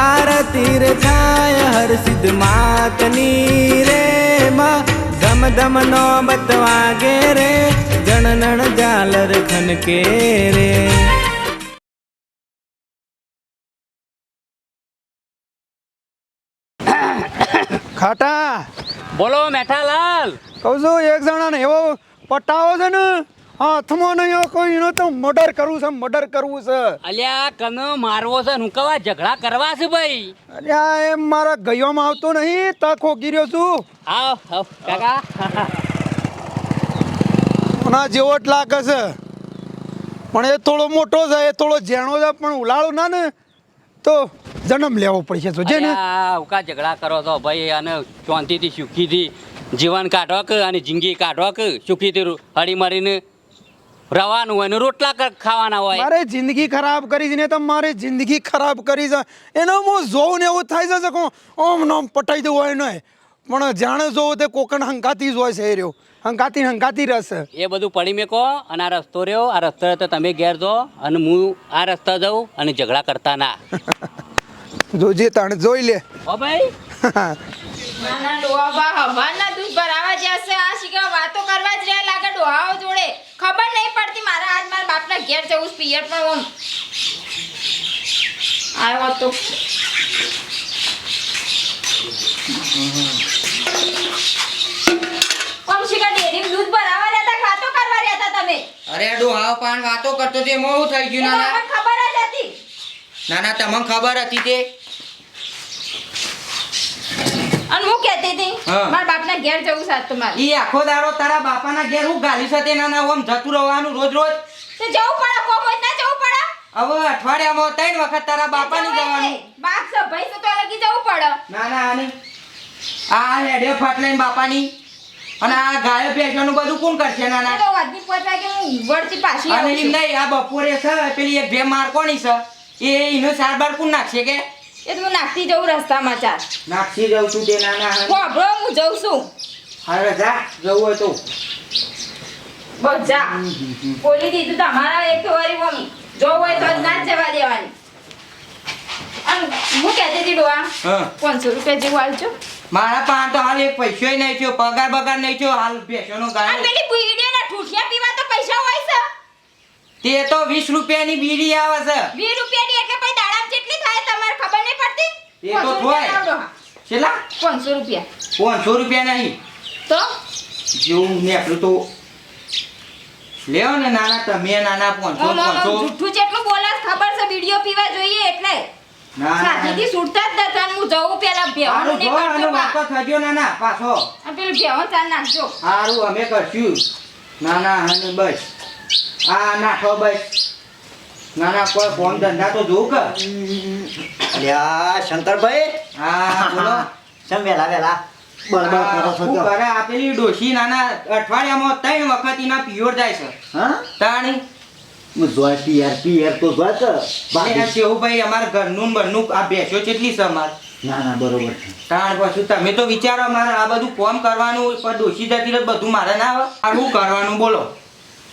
આરતી રે થાય હર સિદ્ધ માતની રે માં. ધમ ધમ નો બતવાગે રે જણનણ જાલર ખનકે રે. ખાટા. બોલો મેઠાલાલ. કહું છું એક જણાને એવો પટાવો છે ને હાથમાં નહીં કોઈ એનો તો મર્ડર કરવું છે મર્ડર કરવું છે. અલ્યા કનો મારવો છે હું કવા ઝઘડા કરવા છે ભાઈ? આ એમ મારા ગયોમાં આવતો નહીં તક ખોગી રહ્યો છું. આવ આવ કાકા. ઓના જેવો જ લાગે છે. પણ એ થોડો મોટો છે એ થોડો ઝેણો છે પણ ઉલાળો ના ને તો જન્મ લેવો પડશે. તો જે ને. અલ્યા, ઉકા ઝઘડા કરો છો ભાઈ? અને શાંતિથી સુખીથી જીવન કાઢો કે અને જિંદગી કાઢો કે સુખીથી હળી મળીને રવાનું હોય ને રોટલા ખાવાના હોય. મારે જિંદગી ખરાબ કરી છે ને તો મારે જિંદગી ખરાબ કરી છે એનો હું જોઉં ને એવું થાય છે કે ઓમ નોમ પટાઈ દઉં હોય ને. પણ જાણે જોવું તે કોકણ હંકાતી જ હોય છે એ રહ્યો. હંકાતી હંકાતી રહેશે. એ બધું પડી મેકો અને આ રસ્તો રહ્યો. આ રસ્તો તો તમે ઘેર જો અને હું આ રસ્તા જાઉં અને ઝઘડા કરતા ના. જોજે તાણે જોઈ લે. ઓ ભાઈ. નાના ડોહા હવાના દૂધ ભરાવા જશે આ શીખવા વાતો કરવા જ રહ્યા લાગે ડોહાઓ જોડે. ખબર નહીં પડતી મારા આજ મારા બાપના ઘેર જવું છે પિયર પણ ઓમ. આવ્યો તો. ઓમ શીખા દૂધ ભરાવા રહેતા હતા વાતો કરવા રહ્યા હતા તમે? અરે ડોહાઓ પાન વાતો કરતો તે મોં થઈ ગયું નાના? ખબર જ હતી. નાના તમને ખબર હતી તે. અને હું કહેતી હતી મારા બાપના ઘેર જવું સાત તો મારે ઈ આખો દારો તારા બાપાના ઘેર હું ગાલી સાથે નાના ઓમ જતું રહેવાનું રોજ રોજ. તો જવું પડે કોમ હોય ના જવું પડે. હવે અઠવાડિયામાં ત્રણ વખત તારા બાપાની જવાનું. બાપ સ ભાઈ તો લગી જવું પડે. નાના આની. આ હેડે ફાટલાઈન બાપાની. અને આ ગાયો ભેંસોનું બધું કોણ કરશે નાના તો વાદની પોતા કે હું વળતી પાછી અને. નહીં આ બપોરે છે પેલી એક ભે માર કોની છે? એ એનો સારબાર કોણ નાખશે કે? એ તો નાખતી જઉં રસ્તામાં ચાર નાખતી જઉં છું તે નાના હોભળો હું જઉં છું. હવે જા જવું હોય તો. બસ જા બોલી દીધું તમારા એક વારી મમ્મી જો હોય તો જ ના જવા દેવાની. અને હું કહેતી હતી ડોવા હા. પાંચસો રૂપિયા જેવું આલજો. મારા પાસે તો હાલ એક પૈસોય નહીં થયો પગાર બગાર નહીં થયો હાલ બેસવાનો ગાયો. પેલી બીડીના ઠૂઠિયા પીવા તો પૈસા હોય છે. તે તો વીસ રૂપિયાની બીડી આવે છે. વીસ રૂપિયાની એટલે પછી દાડામાં કેટલી થાય તમારે ખબર નહીં પડતી એ તો પાંચસો રૂપિયા. કેટલા? પાંચસો રૂપિયા. પાંચસો રૂપિયા નહીં. તો? જેવું નીકળ્યું તો લેવો ને નાના તમે નાના પાંચસો જુઠ્ઠું જેટલું બોલે ખબર છે વીડિયો પીવા જોઈએ એટલે. ના સાદીથી જ નતા હું જઉં પેલા ભેવાનું સારું કરજો આનો થજો નાના પાછો. આ પેલું ભેવાનું ચાલ નાખજો. સારું અમે કરશું. નાના અને બસ. આ નાખો બસ. નાના કોઈ ફોન ધંધા તો જોવું કે? અલ્યા શંકરભાઈ? હા બોલો. શેમ વેલા વેલા? બળબળ કરો છો શું કરે આ ડોશી નાના અઠવાડિયામાં ત્રણ વખત એના પિયોર જાય છે. હા? તાણી? જોય પિયર પિયર તો જોય કે બાકી શેહુભાઈ અમારા ઘરનું બરનું આ કેટલી છે અમારે. ના ના બરોબર છે. તાણ પછી તમે તો વિચારો મારે આ બધું કોમ કરવાનું પણ ડોશી જતી બધું મારે ના આવે આ શું કરવાનું બોલો.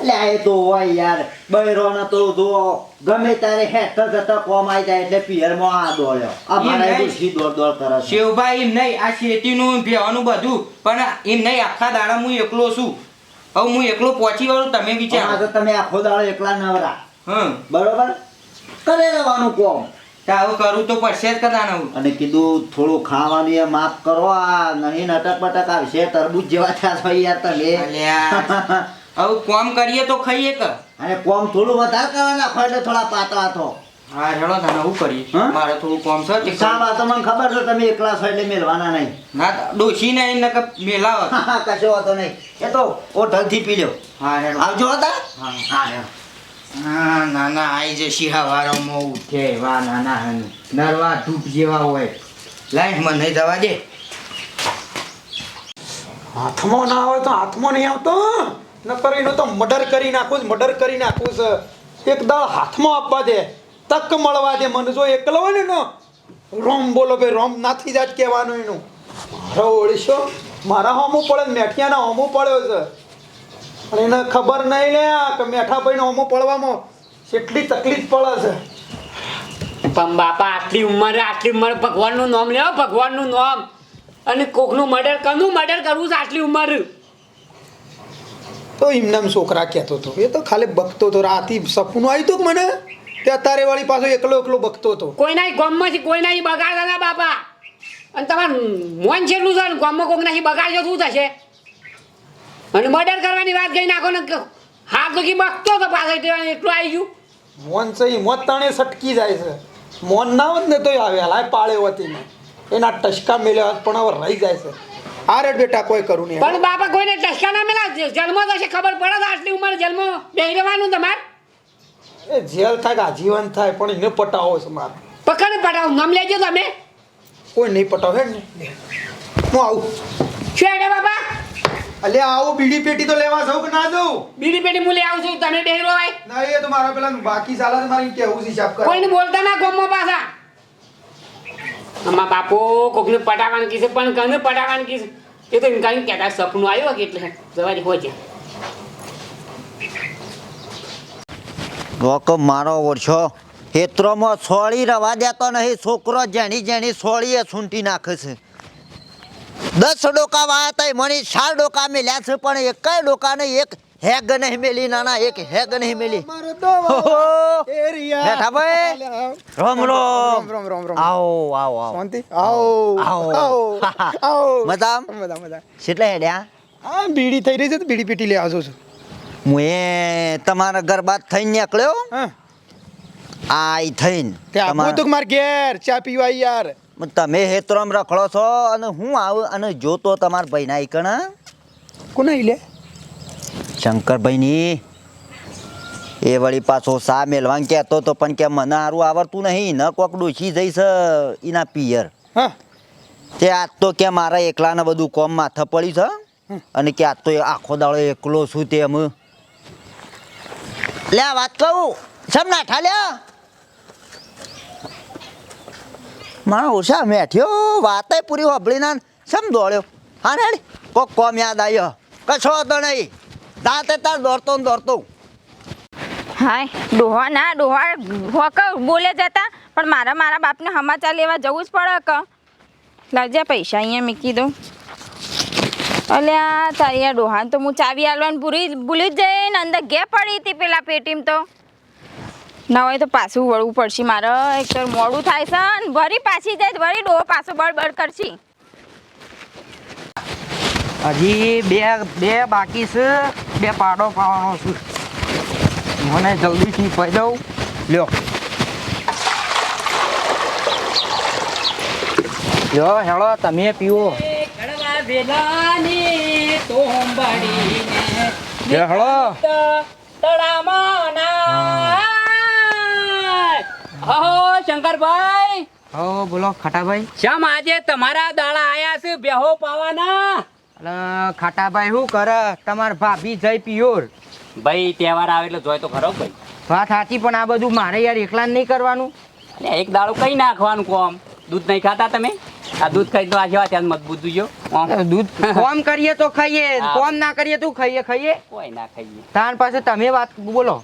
અલ્યા એ તો હોય યાર. બૈરોને તો જો ગમે ત્યારે હેઠળ જતા કોમ જાય એટલે પિયરમાં આ દોડ્યો. આ મારા નહીં. દોડ દોડ કરે છે. શિવભાઈ એમ નહીં આ શેતીનું ભેવાનું બધું. પણ એમ નહીં આખા દાડા હું એકલો છું. હવે હું એકલો પહોંચી વળું તમે આમાં તો તમે આખો દાડો એકલા નવરા. હમ. બરોબર? કરે રહેવાનું કોમ. આવું કરું તો પડશે જ કદાના અને કીધું થોડું ખાવાનું માફ કરો આ નહીં નટક બટક આવશે તરબૂજ જેવા થયા યાર તમે. હવે કોમ કરીએ તો ખાઈએ કે? અને કોમ થોડું વધારે કરવા નાખો થોડા પાતળા થો. હા હેડો તને શું કરીએ મારે થોડું કોમ છે તે શા વાત? મને ખબર છે તમે એકલા છો એટલે મેળવાના નહીં. ના ડોશી ને એને કે મેલાવ કશો વાતો નહીં. એ તો હોટલથી પી લ્યો. હા હેડો. આવજો હતા હા. હા હેડો. ના નાના આઈ જશી હવારોમાં ઉઠે. વા ના હન નરવા ધૂપ જેવા હોય. લાઈ મને જવા દે. હાથમાં ના આવે તો હાથમાં નહીં આવતો. નકર એનો તો મર્ડર કરી નાખું જ, મર્ડર કરી નાખું છે. એક દાળ હાથમાં આપવા દે, તક મળવા દે, મને જો એકલો હોય ને રોમ બોલો ભાઈ, રોમ નાથી જાત કહેવાનું એનું. મારો ઓળીશો, મારા હોમું પડે મેઠિયાના હોમું પડ્યો છે. અને એને ખબર નહીં લે કે મેઠા ભાઈનો હોમું પડવામાં કેટલી તકલીફ પડે છે. પણ બાપા, આટલી ઉંમરે આટલી ઉંમરે ભગવાનનું નામ લેવો ભગવાનનું નામ. અને કોકનું મર્ડર કરવું મર્ડર કરવું છે આટલી ઉંમર? તો એમનામ છોકરા કહેતો હતો. એ તો ખાલી બકતો હતો રાતી સપનું આવ્યું હતું મને? તે અત્યારે વાળી પાછો એકલો એકલો બકતો હતો. કોઈના ગમમાંથી કોઈના બગાડતા ના બાપા. અને તમારે મોન છેટલું છે ગોમમાં કોક નાખી બગાડજો શું થશે? અને મર્ડર કરવાની વાત કહી નાખો ને હાથ તો કી બકતો હતો પાછળ એટલું આવી ગયું. મોન છે એ મોત તાણે સટકી જાય છે. મોન ના હોત ને તોય આવે હાલાય પાળે હોતી ને એના ટચકા મેલ્યા હોત પણ હવે રહી જાય છે. અરે બેટા કોઈ કરું નહીં. પણ બાપા કોઈને ટસકા ના મેલા જન્મ થશે ખબર પડે આટલી ઉંમર જન્મ બેહી રહેવાનું તમારે? એ જેલ થાય આજીવન થાય પણ એને પટાવો છે મારે. પકડ પડાવ નામ લેજો તમે. કોઈ નહીં પટાવે ને. હું આવું. શું હેડે બાપા? અલે આવો બીડી પેટી તો લેવા જાવ કે ના જાઉં? બીડી પેટી હું લઈ આવું છું તમે બેહી રહો ભાઈ ના એ તો મારા પેલા બાકી સાલા છે કેવું છે હિસાબ કર. કોઈને બોલતા ના ગોમમાં પાછા. અમારા બાપો કોકને પટાવાનું કીધું, પણ કને પટાવાનું કીધું? એ તો એમ કહેતા, સપનું આવ્યું કે એટલે જવાની હોય છે. મારો ઓછો હેત્રોમાં સોળી રવા દેતો નહીં, છોકરો જેની જેની સોળી એ છૂંટી નાખે છે. દસ ડોકા વાયા તય મણી ચાર ડોકા મેલ્યા છે, પણ એકાય ડોકા નહીં, એક હેગ નહીં મેલી નાના એક હેગ નહીં મેલી. તો બેઠા ભાઈ. રોમ રોમ રોમ રોમ રોમ આવો આવો આવો. શાંતિ? આવો. આવો. આવો. મજામ? મજા મજા. કેટલા હેડ્યા? આ બીડી થઈ રહી છે તો બીડી પીટી લે આવજો છું. હું એ તમારા ગરબાત થઈને નીકળ્યો? હા. આઈ થઈને. તે આપવું તમારા- માર ઘેર? ચા પીવા યાર. તમે હેતરમ રખડો છો અને હું આવું અને જોતો તમારા ભાઈના ઈકણ કોને લે શંકરભાઈની. એ વળી પાછો સા મેલવાન કહેતો તો પણ કે મને સારું આવડતું નહીં ન કોક ડોસી જઈશ એના પિયર. તે આજ તો કે મારા એકલાને બધું કોમ માથે પડ્યું છે અને કે આજ તો આખો દાડો એકલો છું તે એમ લે વાત કહું. સમ નાઠા લ્યા મારા ઓછા મેઠ્યો વાતે પૂરી હોભળી ના સમ દોડ્યો. હા રે કોક કોમ યાદ આવ્યો. કશો તો નહીં. દાંતે તાર દોડતો ને દોડતો હાય, ડોહા ના, ડોહા હોક બોલે જતા. પણ મારા મારા બાપને સમાચાર લેવા જવું જ પડે ક? લાવજે પૈસા અહીંયા મૂકી દઉં. અલ્યા, તારી આ તો હું ચાવી આલવાનું ભૂલી ભૂલી જ જઈને અંદર ઘે પડી હતી પેલા પેટીમ તો. ના હોય તો પાછું વળવું પડશે. મારે એક તો મોડું થાય છે ને, વળી પાછી જાય વળી ડોહો પાછો બળબડ કરશે. હજી બે બે બાકી છે. બે પાડો પાવાનો છે. મને જલ્દીથી પાઈ દઉં. લ્યો. લ્યો હેળો તમે પીવો. હેળો. તળામાં શંકરભાઈ. હો બોલો ખાટાભાઈ. શમ આજે તમારા દાડા આયા છે બેહો પાવાના. ખાટાભાઈ શું કરે? તમાર ભાભી જય પિયોર. ભાઈ તહેવાર આવે એટલે જોય તો ખરો ભાઈ. વાત સાચી પણ આ બધું મારે યાર એકલા નહીં કરવાનું. એક દાડો કઈ નાખવાનું કોમ? દૂધ નહીં ખાતા તમે? આ દૂધ ખાઈ તો આજે ત્યાં મજબૂત દુજો દૂધ કોમ કરીએ તો ખાઈએ કોમ ના કરીએ તો ખાઈએ ખાઈએ. કોઈ ના ખાઈએ. તાર પાસે તમે વાત બોલો.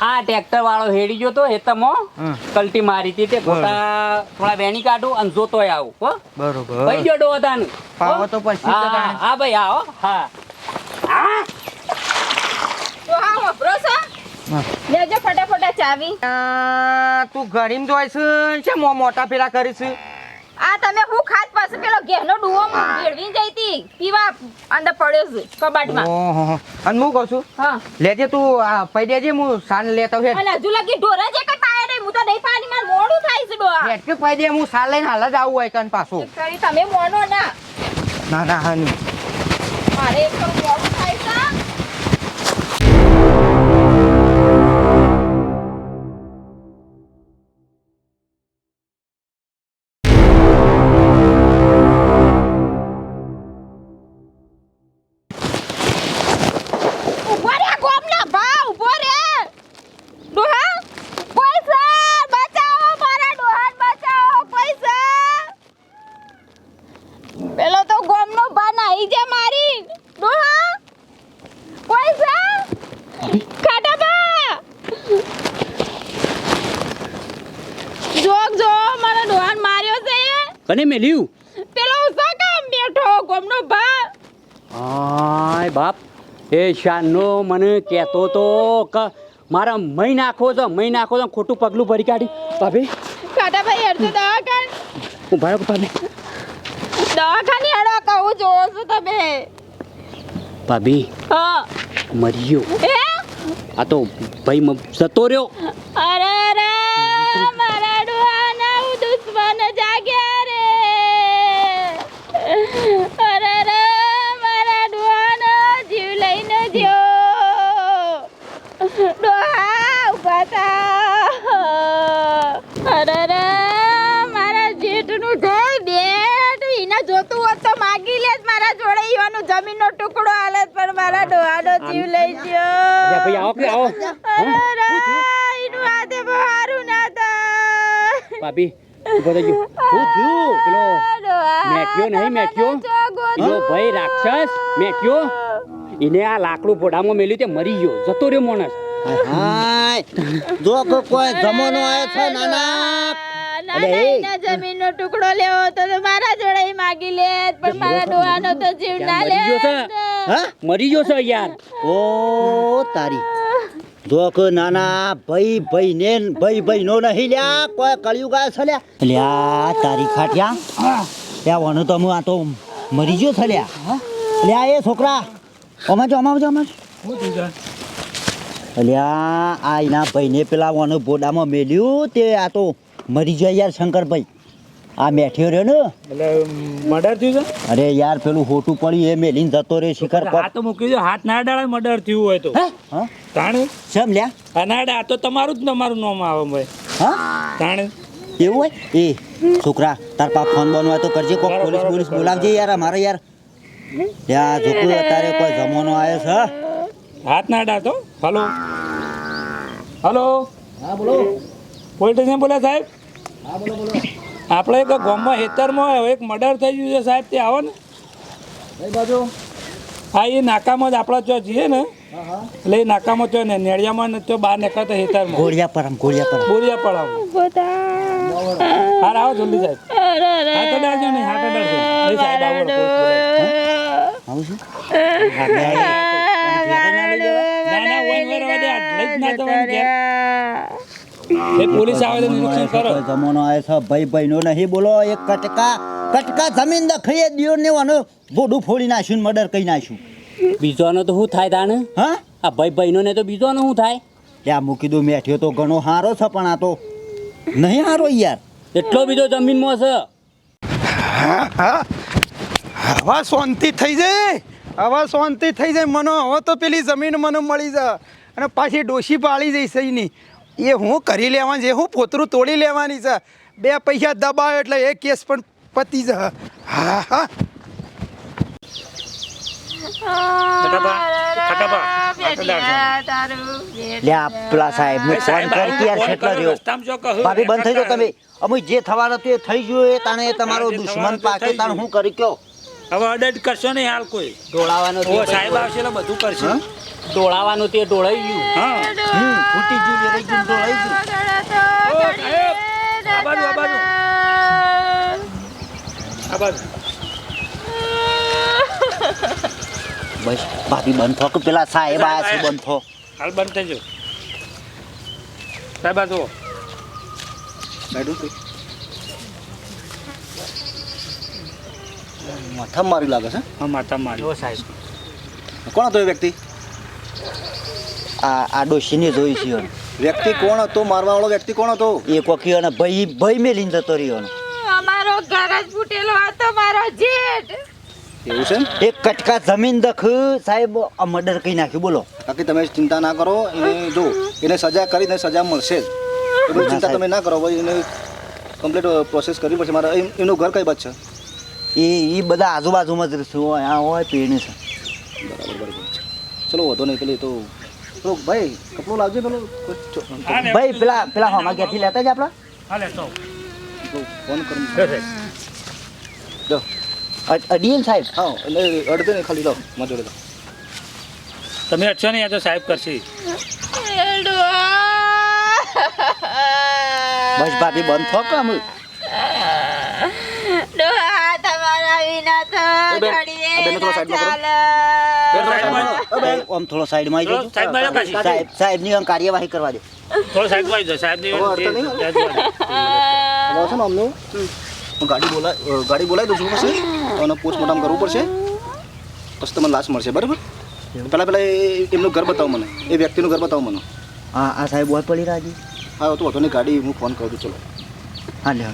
આ ટ્રેક્ટર વાળો હેડી ગયો તો હેતમો. કલટી મારી હતી તે ગોટા થોડા વેણી કાઢું અને જોતોય આવું હો. બરોબર. ભાઈ જો ડો હતા પાવો તો પછી હા ભાઈ આવો હા. હા. વપરો છો? હા. લેજો ફટાફટ ચાવી. તું ગરીમ જોઈ છે છે મો મોટા પેલા કરીશ? આ તમે હું ઘેરનો ડુઓ મેળવી જઈ હતી. પીવા અંદર પડ્યો છે કબાટમાં. ઓહો અને હું કહું છું હા. લેજે તું આ પૈ દેજે હું સાલ લેતો હે અને હજુ લગી ઢોરા જે કઈ પાય રે હું તો નહીં પાણી માર મોડું થાય છે ડોઆ એટલે કે પૈ દે હું સાન લઈને હાલ જ આવું હોય કન પાછું. તમે મોનો ના. ના ના હની. મારે એક તો કને મેલ્યું પેલો ઉસા કામ બેઠો ગોમનો ભા. હાય બાપ એ શાનનો મને કહેતો તો કે મારા મહી નાખો છો મહી નાખો છો ખોટું પગલું ભરી કાઢી. ભાભી? કાટા ભાઈ અડધો દવાખાન. હું ભાઈ ભાભી દવાખાની હેડો કહું જોવો છો તમે. ભાભી હા. મરિયો. એ આ તો ભાઈ જતો રહ્યો. અરે અરે મારા ડોહાના હું દુશ્મન જાગ્યા રે અરે અરે મારા ડોહાનો જીવ લઈને જ્યો ડોહા ઊભા થા અરે અરે મારા જેઠનું છે બેટ ઈને જોતું હોત તો માગી લેત મારા જોડે ઈવાનો જમીનનો ટુકડો આલે પણ મારા ડોહાનો જીવ લઈ ગયો. ભાઈ આવો કે આવો. એનું હાથે બહુ સારું ના હતા ભાભી ઊભો થઈ ગયો. હું થયું? પેલો મેક્યો નહીં, મેક્યો? પેલો ભાઈ રાક્ષસ મેક્યો? એને આ લાકડું પોડામાં મેલ્યું તે મરી ગયો. જતો રહ્યો માણસ. હાય જો કોઈ જમાનો આવ્યો છે નાના અલે એ. ટુકડો લેવો તો તો મારા જોડે માગી લે પણ મારા ડોહાનો તો જીવ ના લે મરી હા? મરી ગયો છે યાર? ઓ તારી. જો નાના ભાઈ ભાઈ ને ભાઈ ભાઈ નો નહીં લ્યા કોઈ કળિયું ગાય છે લ્યા? લ્યા તારી ખાટિયા. લ્યા વનો તો હું આ તો મરી ગયો છે લ્યા. લ્યા એ છોકરા. અમાજો અમાજો અમાજો અલ્યા આ એના ભાઈને પેલા વનો બોડામાં મેલ્યું તે આ તો મરી જાય યાર શંકરભાઈ. આ મેઠ્યો રહ્યો ને? એટલે મર્ડર થયું છે? અરે યાર પેલું હોટું પડ્યું એ મેલીને જતો રે શિખર પર. હાથ તો મૂકી દો હાથ ના ડાળે મર્ડર થયું હોય તો. હા? તાણે? સમ લ્યા? આ તો તમારું જ તમારું નામ આવે ભાઈ. હા? તાણે? એવું હોય? એ છોકરા તાર પા ફોન બોન હોય તો કરજે કોક પોલીસ પોલીસ બોલાવજે યાર અમારે યાર. યા જોકું અત્યારે કોઈ જમવાનો આવ્યો છે હાથ ના ડા તો? હલો? હલો? હા બોલો. પોલીસ સ્ટેશન બોલ્યા સાહેબ? આપણે એક ગામમાં હેતરમાં એક મર્ડર થઈ ગયું છે સાહેબ તે આવો ને હા એ નાકામાં જ આપણા જો જઈએ ને એટલે એ નાકામાં તો ને નેળિયામાં ને તો બહાર નીકળતા હેતરમાં ગોળિયા પરમ ગોળિયા પરમ હા આવો જલ્દી સાહેબ હાથ અડાડજો નહીં હાથ અડાડજો નહીં સાહેબ આવો. આવું છે ના ના ઓય ઓય રવા દે આ લઈ જ ના ઘેર. એ પોલીસ આવે તો નિરીક્ષણ કરો. જમાનો આવ્યો છે ભાઈ ભાઈ નહીં. બોલો એક કટકા કટકા જમીન દખીએ દિયો ને વાનો બોડું ફોડી નાખ્યું મર્ડર કરી નાખ્યું. બીજોનો તો શું થાય તાને હા? આ ભાઈ બહેનો ને તો બીજોનો શું થાય? ત્યાં મૂકી દઉં મેઠ્યો તો ઘણો સારો છે પણ આ તો નહીં હારો યાર. એટલો બીજો જમીનમાં છે. હવા શાંતિ થઈ જાય. હવા શાંતિ થઈ જાય. મને હવે તો પેલી જમીન મને મળી જાય. અને પાછી ડોશી પાળી જઈશ એની. એ હું કરી લેવાની છે હું પોતરું તોડી લેવાની છે. બે પૈસા દબાવે એટલે એ કેસ પણ પતી જાય હા હા. જો ભાભી બંધ થઈ જાઓ તમે. અમે જે થવાનું હતું એ થઈ ગયું એ તાણે તમારો જે દુશ્મન પાકે થઈ હું કરી કયો? હવે અડેટ કરશો નહીં હાલ કોઈ. ડોળાવાનું સાહેબ આવશે એટલે બધું કરશે. ડોળાવાનું તે ડોળાઈ ગયું. હા. હમ ફૂટી ગયું રહી ગયું તો રહી ગયું. ઓ સાહેબ આ બાજુ આ બાજુ. આ બાજુ. બસ ભાભી બંધ થો કે પેલા સાહેબ આયા છે બંધ? થો હાલ બંધ થઈ જો સાહેબ આ જુઓ. માથા મારી લાગે છે. હા માથા મારી. સાહેબ. કોણ હતો એ વ્યક્તિ? આ આ ડોશીને જોઈ છે વ્યક્તિ કોણ હતો? મારવા વાળો વ્યક્તિ કોણ હતો? એ કોકી અને ભાઈ ભાઈ મેલીને જતો રહ્યો. અમારો ઘર જ ફૂટેલો હતો મારો જેઠ. એવું છે એક કટકા જમીન દખ સાહેબ આ મર્ડર કરી નાખ્યું બોલો. બાકી તમે ચિંતા ના કરો એને જો એને સજા કરીને સજા મળશે જ. ચિંતા તમે ના કરો ભાઈ એને કમ્પ્લીટ પ્રોસેસ કરવી પડશે. મારે એનું ઘર કઈ બાદ છે? એ એ બધા આજુબાજુમાં જ રહેશે. હોય આ હોય પીણી છે. બરાબર બરાબર છે. ચલો વધો નહીં પેલી તો પેલો ભાઈ કપડું લાવજો પેલો. ભાઈ પેલા પેલા હોમા ક્યાંથી લેતા જ આપણા. હા લેતો ફોન કરું સાહેબ. જો. અડીએન સાહેબ. હા એટલે અડધે ને ખાલી લો મજો લો. તમે અડશો નહીં આ તો સાહેબ કરશે. બસ ભાભી બંધ થો કે અમે બેન, ઘડીએ આ બેનને થોડો ના સાઈડમાં ચાલે. આમ થોડો સાઈડમાં આવી જજો સાહેબ સાહેબની આમ કાર્યવાહી કરવા દે. થોડો સાઈડમાં આવી છે ને અમને? હું ગાડી બોલાય ગાડી બોલાવી દઉં છું પછી. અને પોસ્ટમોર્ટમ કરવું પડશે. પછી તમને લાશ મળશે બરાબર? પહેલાં પહેલાં એ- એમનું ઘર બતાવો મને. એ વ્યક્તિનું ઘર બતાવો મને. હા આ સાહેબ હોય પડી રાજી હા તો વાંધો નહીં ગાડી હું ફોન કરું છું ચલો. હા લે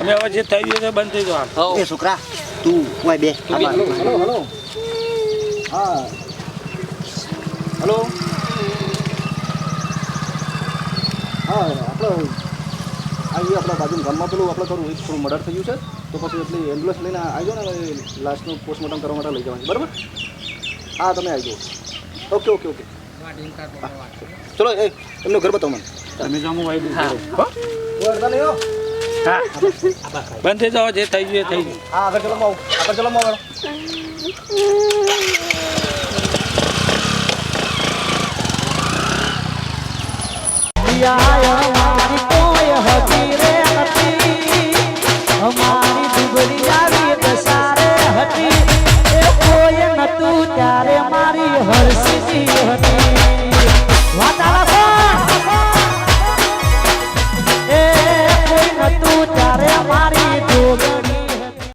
અમે હવે જે થઈ ગયું છે બંધ થઈ આમ. એ છોકરા તું હોય બે. હલો હલો હા હલો હા આપણે આવી આપણા બાજુ ગામમાં પેલું આપણે થોડું એક થોડું મર્ડર થઈ ગયું છે તો પછી એટલી એમ્બ્યુલન્સ લઈને આવી જાઓ ને લાસ્ટનું પોસ્ટમોર્ટમ કરવા માટે લઈ જવાનું બરાબર હા તમે આવી જાઓ ઓકે ઓકે ઓકે હા. ચલો એ એમનું ઘર બતાવો મને તમે હું આવી દઉં. હા બંધ થઈ જાઓ જે થઈ ગયું થઈ ગયું. હા આગળ ચલો માવ આગળ ચલો માવ અમારી ત્યારે મારી હરસીજી હતી.